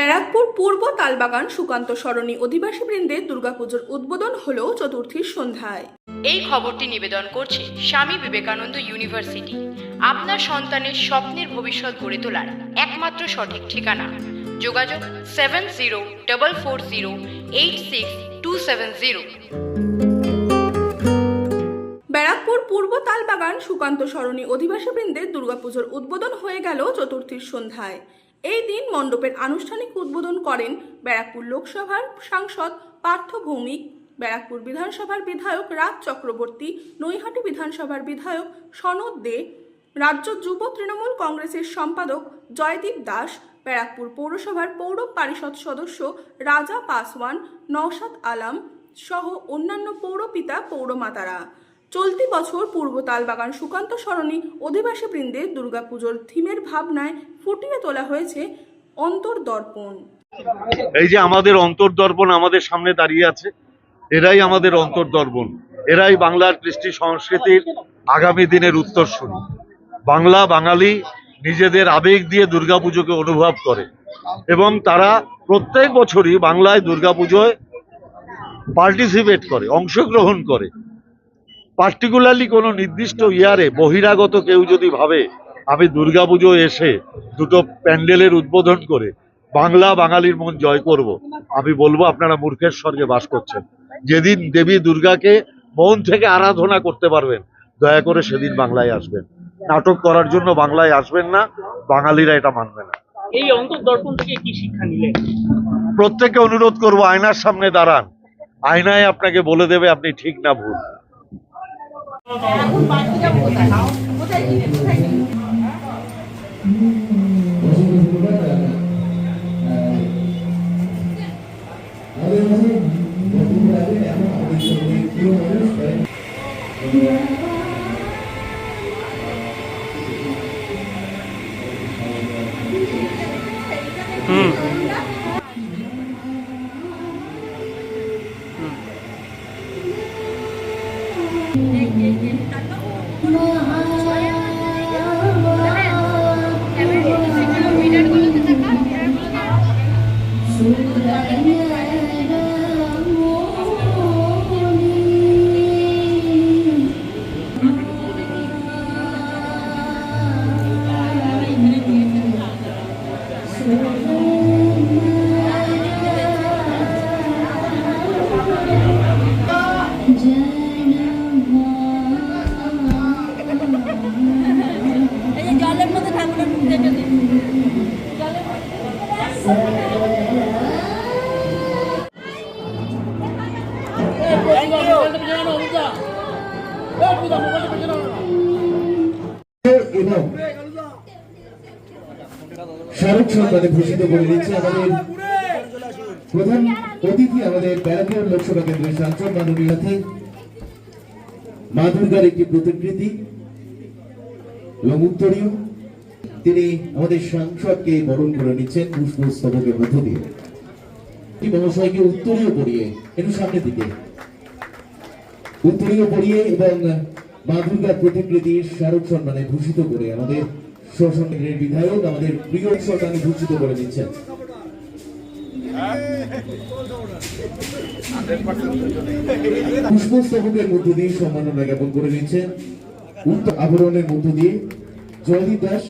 ব্যারাকপুর পূর্ব তালবাগান সুকান্ত সরণী অধিবাসী বৃন্দের দুর্গাপুজোর উদ্বোধন হলো চতুর্থীর সন্ধ্যায়। এই খবরটি নিবেদন করছে স্বামী বিবেকানন্দ ইউনিভার্সিটি। আপনার সন্তানের স্বপ্নের ভবিষ্যৎ গড়ে তোলার একমাত্র সঠিক ঠিকানা। যোগাযোগ seven zero double four zero eight six two seven zero. Barrackpore পূর্ব তালবাগান সুকান্ত সরণী অধিবাসী বৃন্দের দুর্গাপুজোর উদ্বোধন হয়ে গেল চতুর্থীর সন্ধ্যায়। এই দিন মণ্ডপের আনুষ্ঠানিক উদ্বোধন করেন ব্যারাকপুর লোকসভার সাংসদ পার্থ ভৌমিক, ব্যারাকপুর বিধানসভার বিধায়ক রাজ চক্রবর্তী, নৈহাটি বিধানসভার বিধায়ক সনদ দে, রাজ্য যুব তৃণমূল কংগ্রেসের সম্পাদক জয়দীপ দাস, ব্যারাকপুর পৌরসভার পৌর পরিষদ সদস্য রাজা পাসওয়ান, নওশাদ আলাম সহ অন্যান্য পৌরপিতা পৌরমাতারা। চলতি বছর পূর্ব তালবাগান সুকান্ত সরণী অধিবাসী বৃন্দের দুর্গাপুজোর থিমের ভাবনায় ফুটিয়ে তোলা হয়েছে অন্তর্দর্পণ। এই যে আমাদের অন্তর্দর্পণ আমাদের সামনে দাঁড়িয়ে আছে, এরাই আমাদের অন্তর্দর্পণ। এরাই বাংলার কৃষ্টি সংস্কৃতির আগামী দিনের উত্তরসূরি। বাংলা বাঙালি নিজেদের আবেগ দিয়ে দুর্গাপুজোকে অনুভব করে এবং তারা প্রত্যেক বছরই বাংলায় দুর্গাপুজোয় পার্টিসিপেট করে, অংশগ্রহণ করে। পার্টিকুলারলি কোনো নির্দিষ্ট ইয়ারে বহিরাগত কেউ যদি ভাবে আমি দুর্গাপুজো এসে দুটো প্যান্ডেলের উদ্বোধন করে বাংলা বাঙালির মন জয় করব আমি বলব আপনারা মূর্খের স্বর্গে বাস করছেন। যেদিন দেবী দুর্গাকে মন থেকে আরাধনা করতে পারবেন দয়া করে সেদিন বাংলায় আসবেন। নাটক করার জন্য বাংলায় আসবেন না বাঙালিরা এটা মানবে না। এই অন্তর্দর্পণ থেকে কি শিক্ষা নিলেন প্রত্যেককে অনুরোধ করব আয়নার সামনে দাঁড়ান। আয়নায় আপনাকে বলে দেবে আপনি ঠিক না ভুল। Hmm. এই এবং শাহরুখ সন্তানে ভূষিত করে দিচ্ছে আমাদের প্রধান অতিথি আমাদের ব্যারাকপুর লোকসভা কেন্দ্রের সাংসদ মাননীয় মা দুর্গার একটি প্রতিকৃতি এবং তিনি আমাদের সাংসদকে বরণ করে নিচ্ছেন পুষ্পস্তবকের মধ্য দিয়ে। এই মহাশয়কে উত্তরীয় পড়িয়ে একটু সামনের দিকে। উত্তরীয় পড়িয়ে এবং মা দুর্গার প্রতিকৃতি শাহরুখ সম্মানে ভূষিত করে আমাদের শোষণের বিধায়ক, আমাদের প্রিয় সম্মানে ভূষিত করে দিচ্ছেন। পুষ্পস্তবকের মধ্য দিয়ে সম্মাননা জ্ঞাপন করে নিচ্ছেন উত্তর আবরণের মধ্য দিয়ে জয়দীপ দাস।